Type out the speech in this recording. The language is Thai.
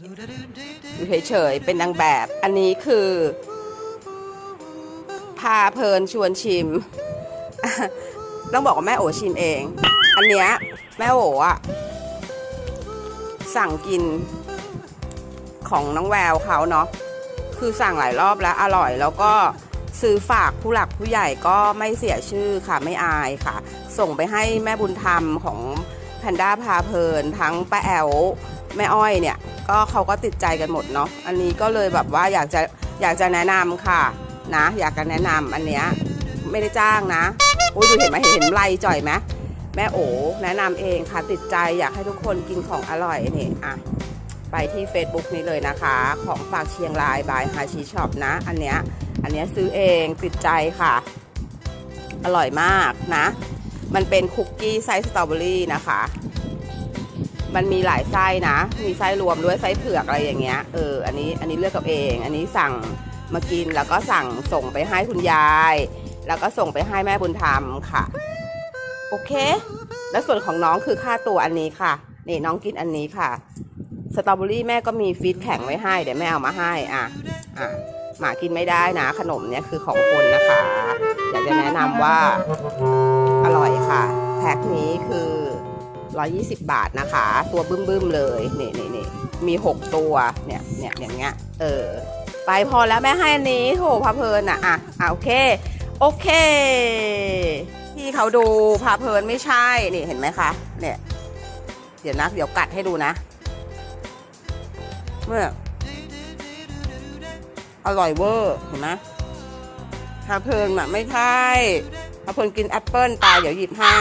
อยู่เฉยๆ เป็นนางแบบ อันนี้คือ พาเพลินชวนชิม ต้องบอกว่าแม่โอชิมเอง อันเนี้ยแม่โออะสั่งกินของน้องแววเขาเนาะ คือสั่งหลายรอบแล้วอร่อย แล้วก็ซื้อฝากผู้หลักผู้ใหญ่ก็ไม่เสียชื่อค่ะไม่อายค่ะ ส่งไปให้แม่บุญธรรมของแพนด้าพาเพลินทั้งป้าแอล แม่อ้อยเนี่ยก็เขาก็ติดใจกันหมดเนาะอันนี้ก็เลยแบบว่าอยากจะอยากจะแนะนำค่ะนะ อยากจะแนะนำอันเนี้ยไม่ได้จ้างนะโอ้ยดูเห็นไหมเห็นไล่จ่อยไหมแม่โอแนะนำเองค่ะติดใจอยากให้ทุกคนกินของอร่อยนี่อะไปที่ Facebook นี้เลยนะคะ ของฝากเชียงรายบายฮาชิช็อปนะ อันเนี้ยอันเนี้ยซื้อเองติดใจค่ะ อร่อยมากนะ มันเป็นคุกกี้ไส้สตรอเบอรี่นะคะ มันมีหลายไส้นะ มีไส้รวมด้วยไส้เผือกอะไรอย่างเงี้ย เออ อันนี้ อันนี้เลือกเอาเอง อันนี้สั่งมากินแล้วก็สั่งส่งไปให้คุณยาย แล้วก็ส่งไปให้แม่บุญธรรมค่ะ โอเค แล้วส่วนของน้องคือค่าตัวอันนี้ค่ะ นี่น้องกินอันนี้ค่ะ สตรอเบอรี่แม่ก็มีฟีดแข็งไว้ให้ เดี๋ยวแม่เอามาให้ อะ อะ หมากินไม่ได้นะ ขนมเนี่ยคือของคนนะคะ อยากจะแนะนำว่าอร่อยค่ะ แพ็คนี้คือ 120 บาทนะคะ ตัวบึ้มๆเลยนี่นี่นี่มี 6 ตัวเนี่ยเนี่ยอย่างเงี้ยเออไปพอแล้วแม่ให้อันนี้โถพาเพลินอะอะอะโอเค โอเค ที่เขาดูพาเพลินไม่ใช่นี่เห็นไหมคะเนี่ยเดี๋ยวนะเดี๋ยวกัดให้ดูนะเมื่ออร่อยเวอร์เห็นไหมพาเพลินอะไม่ใช่พาเพลินกินแอปเปิลตายเดี๋ยวหยิบให้